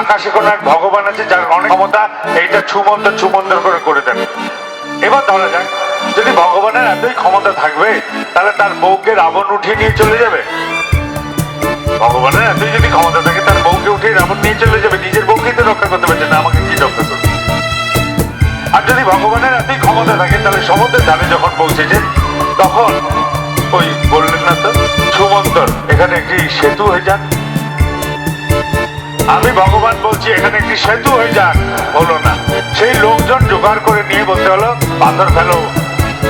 আকাশে কোনো এক ভগবান আছে যার অনেক ক্ষমতা, এইটা ছুমন্ত ছুমন্তর করে করে দেন। এবার ধরা যাক, যদি ভগবানের এতই ক্ষমতা থাকবে, তাহলে তার বউকে রাবণ উঠিয়ে নিয়ে চলে যাবে? ভগবানের এতই যদি ক্ষমতা থাকে, তার বউকে উঠিয়ে রাবণ নিয়ে চলে যাবে, নিজের বউকে তো রক্ষা করতে পারছে না, আমাকে কি রক্ষা করবে? আর যদি ভগবানের এতই ক্ষমতা থাকে, তাহলে সমুদ্রের ধারে যখন পৌঁছেছে তখন ওই বললেন না তো সুমন্তর এখানে একটি সেতু হয়ে যান। আমি ভগবান বলছি, এখানে একটি সেতু হয়ে যাক। হলো না। সেই লোকজন জোগাড় করে নিয়ে বলতে হলো পাথর ফেলো,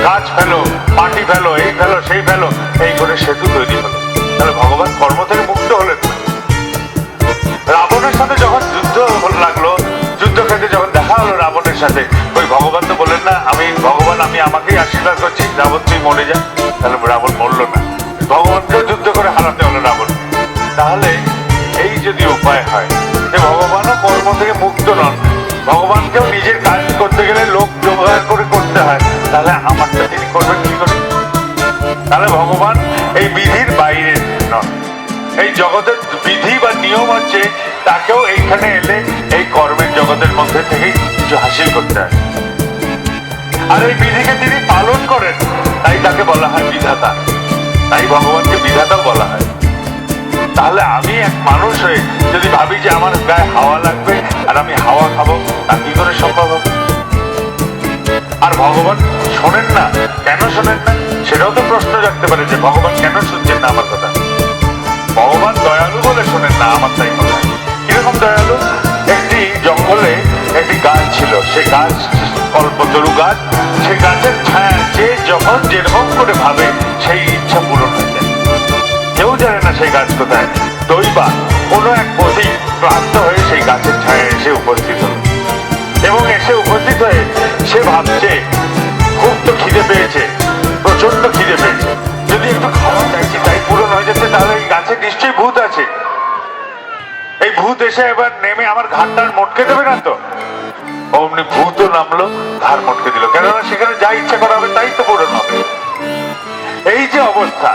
গাছ ফেলো, মাটি ফেলো, এই ফেলো, সেই ফেলো। এই করে সেতু তৈরি হলো। তাহলে ভগবান কর্ম থেকে মুক্ত হলেন। রাবণের সাথে যখন যুদ্ধ লাগল যুদ্ধক্ষেত্রে যখন দেখা হলো রাবণের সাথে, ওই ভগবান তো বললেন না, আমি ভগবান, আমি আমাকেই আশীর্বাদ করছি, রাবণ তুই মরে যা। তাহলে রাবণ মরলো না। ভগবানকেও যুদ্ধ করে হারাতে হলো রাবণ তাহলে যদি হয়। যে ভগবানও কর্ম থেকে মুক্ত নন। ভগবানকেও নিজের কাজ করতে গেলে লোক জোগাড় করে করতে হয়। তাহলে আমারটা তিনি করবেন কি করে? তাহলে ভগবান এই বিধির বাইরে নন। এই জগতের বিধি বা নিয়ম হচ্ছে তাকেও এইখানে এলে এই কর্মের জগতের মধ্যে থেকেই কিছু হাসিল করতে হয়। আর এই বিধিকে তিনি পালন করেন, তাই তাকে বলা হয় বিধাতা। তাই ভগবানকে বিধাতাও বলা তাহলে আমি এক মানুষ হয়ে যদি ভাবি যে আমার গায়ে হাওয়া লাগবে আর আমি হাওয়া খাব তা কি করে সম্ভব হবে? আর ভগবান শোনেন না, কেন শোনেন না? সেটাও তো প্রশ্ন রাখতে পারে যে ভগবান কেন শুনছেন না আমার কথা? ভগবান দয়ালু বলে শোনেন না আমার তাই হয় কীরকম দয়ালু? একটি জঙ্গলে একটি গাছ ছিল, সে গাছ কল্পতরু গাছ, সে গাছের ছায়া যে যখন যেরকম করে ভাবে, সেই ইচ্ছা পূরণ সেই গাছ কোথায় দৈবা কোনো এক পথিক ক্লান্ত হয়ে সেই গাছের ছায়া এসে উপস্থিত হল। এবং এসে উপস্থিত হয়ে সে ভাবছে, খুব তো খিদে পেয়েছে প্রচণ্ড খিদে পেয়েছে। যদি একটু খাওয়া চাইছি, তাই পূরণ হয়ে যাচ্ছে, তাহলে এই গাছে নিশ্চয়ই ভূত আছে। এই ভূত এসে এবার নেমে আমার ঘাটটার মটকে দেবে না তো? অমনি ভূতও নামলো, ঘাড় মটকে দিল। কেননা সেখানে যা ইচ্ছা করা হবে, তাই তো পূরণ হবে। এই যে অবস্থা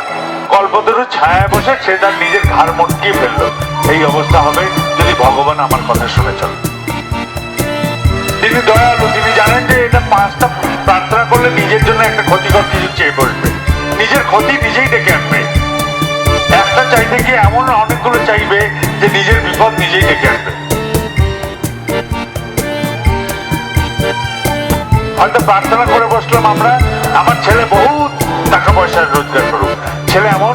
ছায়া বসে সে তার নিজের ঘাড় মটকিয়ে ফেলল। এই অবস্থা হবে যদি ভগবান আমার কথা শুনে চলে। তিনি দয়ালু তিনি জানেন যে এটা পাঁচটা প্রার্থনা করলে নিজের জন্য একটা ক্ষতিকর কিছু চেয়ে বসবে। নিজের ক্ষতি নিজেই ডেকে আনবে। একটা চাইতে গিয়ে এমন অনেকগুলো চাইবে যে নিজের বিপদ নিজেই ডেকে আনবে। হয়তো প্রার্থনা করে বসলাম আমরা, আমার ছেলে বহুত টাকা পয়সা রোজগার করুক। ছেলে এমন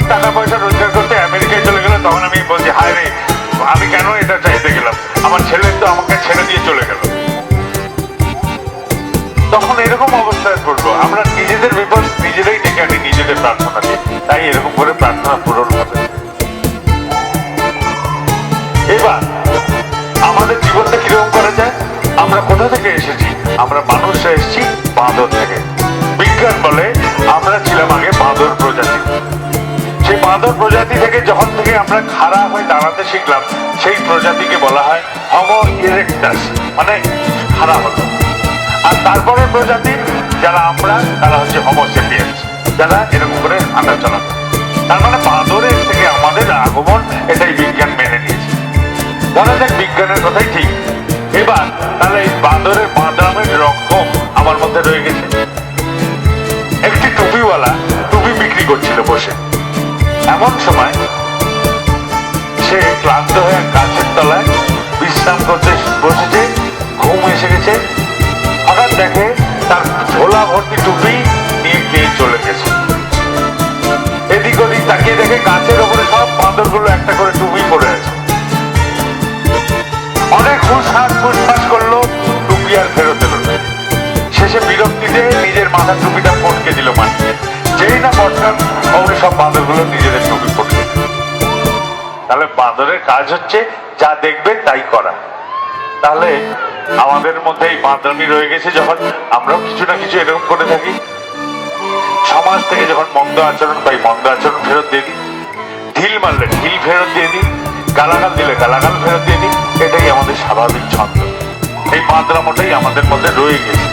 এবার আমাদের জীবনটা কীরকম করা যায়? আমরা কোথা থেকে এসেছি? আমরা মানুষ এসেছি বাঁদর থেকে। বিজ্ঞান বলে আমরা ছিলাম আগে বাঁদর প্রজাতি। সেই বাঁদর প্রজাতি থেকে যখন থেকে আমরা খাড়া হয়ে দাঁড়াতে শিখলাম, সেই প্রজাতিকে বলা হয় হমো ইরেক্টাস মানে খাড়া হলো। আর তারপরে প্রজাতি যারা আমরা, তারা হচ্ছে হোমোসেপিয়েন্স যারা এরকম করে হাঁটা চলা বিজ্ঞানের কথাই ঠিক। এবার তাহলে এই বাঁদরের বাঁদরামের রকম আমার মধ্যে রয়ে গেছে। একটি টুপিওয়ালা টুপি বিক্রি করছিল বসে। এমন সময় সে ক্লান্ত হয়ে গাছের তলায় বিশ্রাম করতে বসেছে, ঘুম এসে গেছে। হঠাৎ দেখে তার ঝোলা ভর্তি টুপি মাথার টুপিটা পটকে দিল মাটিতে যেই না পটকান অমনি সব বাঁদরগুলো নিজেদের টুপি দিল। তাহলে বাঁদরের কাজ হচ্ছে যা দেখবে তাই করা। তাহলে আমাদের মধ্যে এই বাঁদরামি রয়ে গেছে যখন আমরাও কিছু না কিছু এরকম করে থাকি। সমাজ থেকে যখন মন্দ আচরণ পাই, মন্দ আচরণ ফেরত দিয়ে দিই। ঢিল মারলে ঢিল ফেরত দিয়ে দিই, গালাগাল দিলে গালাগাল ফেরত দিয়ে দিই, এটাই আমাদের স্বাভাবিক ছন্দ। এই বাঁদরামোটাই আমাদের মধ্যে রয়ে গেছে।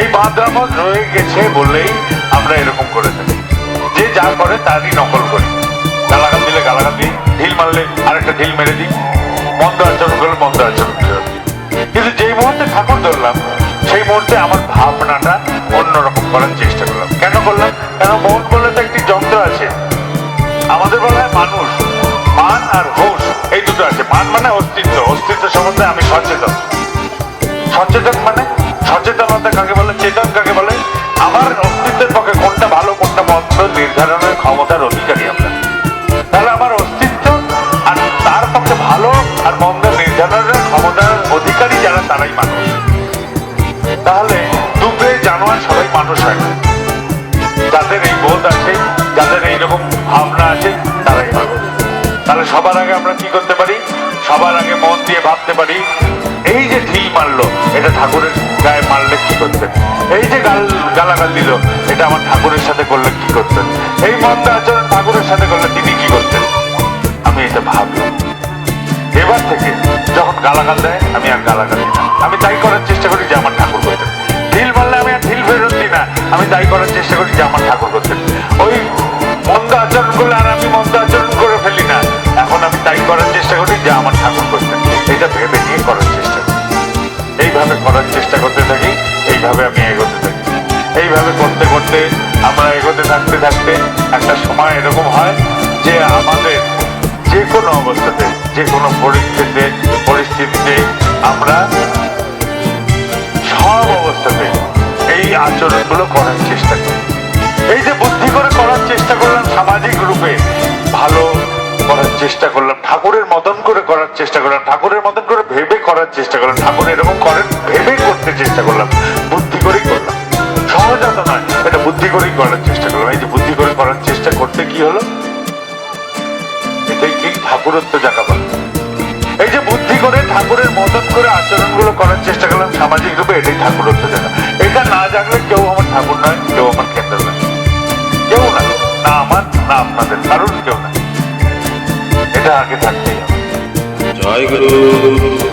এই বাঁদরামো রয়ে গেছে বলেই আমরা এরকম করে থাকি। যে যা করে তারই নকল করি। গালাগাল দিলে গালাগাল দিই, ঢিল মারলে আরেকটা ঢিল মেরে দিই, মন্দ আচরণ করলে মন্দ আচরণ করবে কিন্তু যেই মুহূর্তে ঠাকুর ধরলাম, সেই মুহূর্তে আমার ভাবনাটা অন্যরকম করার চেষ্টা করলাম। কেন করলাম? কেন মন বলে তো একটি যন্ত্র আছে। আমাদের বলা হয় মানুষ। মান আর হুশ, এই দুটো আছে। মান মানে অস্তিত্ব। অস্তিত্ব সম্বন্ধে আমি সচেতন। সচেতন মানে সচেতনতা কাকে বলে, চেতন কাকে বলে? আমার অস্তিত্বের পক্ষে কোনটা ভালো, কোনটা মন্দ, নির্ধারণের ক্ষমতার অধিকারী আমরা। তাহলে আমার অস্তিত্ব আর তার পক্ষে ভালো আর মন্দ নির্ধারণের ক্ষমতার অধিকারী যারা, তারাই মানুষ। তাহলে দুপুরে জানোয়ার সবাই মানুষ হয় যাদের এই বোধ আছে, যাদের এইরকম ভাবনা আছে, তারাই মানুষ। তাহলে সবার আগে আমরা কি করতে পারি? সবার আগে মন দিয়ে ভাবতে পারি, এই যে ঢিল মারলো, এটা ঠাকুরের গায়ে মারলে কি করতেন এই যে গাল গালাগাল দিল, এটা আমার ঠাকুরের সাথে করলে কি করতেন এই মন্দ আচরণ ঠাকুরের সাথে করলে তিনি কি করতেন? আমি এটা ভাবলাম। এবার থেকে যখন গালাগাল দেয়, আমি আর গালাগাল দিই না। আমি তাই করার চেষ্টা করি যে আমার ঠাকুর করতেন ঢিল মারলে আমি আর ঢিল ফেরত দিই না। আমি তাই করার চেষ্টা করি যে আমার ঠাকুর করতেন ওই মন্দ আচরণ করলে আর আমি মন্দ আচরণ করে ফেলি না। এখন আমি তাই করার চেষ্টা করি যে আমার ঠাকুর করতেন এটা ভেবে নিয়ে করার চেষ্টা করি। এইভাবে করার চেষ্টা এগোতে থাকতে থাকতে একটা সময় এরকম হয় যে আমাদের যে কোনো অবস্থাতে যে কোনো পরিস্থিতিতে পরিস্থিতিতে আমরা সব অবস্থাতে এই আচরণগুলো করার চেষ্টা করি। এই যে বুদ্ধি করে করার চেষ্টা করলাম, সামাজিক রূপে ভালো করার চেষ্টা করলাম, ঠাকুরের মতন করে করার চেষ্টা করলাম, ঠাকুরের মতন করে ভেবে করার চেষ্টা করলাম, ঠাকুর এরকম করেন, ভেবে করতে চেষ্টা করলাম, বুদ্ধি করেই করলাম। সহজাত নয় করেই করার চেষ্টা করলাম এই যে বুদ্ধি করে করার চেষ্টা করতে কি হলো? এটাই কি ঠাকুরত্ব জায়গা পাবে এই যে বুদ্ধি করে ঠাকুরের মদত করে আচরণগুলো করার চেষ্টা করলাম সামাজিক রূপে, এটাই ঠাকুরত্ব জায়গা। এটা না জানলে কেউ আমার ঠাকুর নয়, কেউ আমার কেন্দ্র নয়। কেউ না না আমার, না আপনাদের কারণ কেউ না। এটা আগে থাকতেই হবে। জয় গুরু।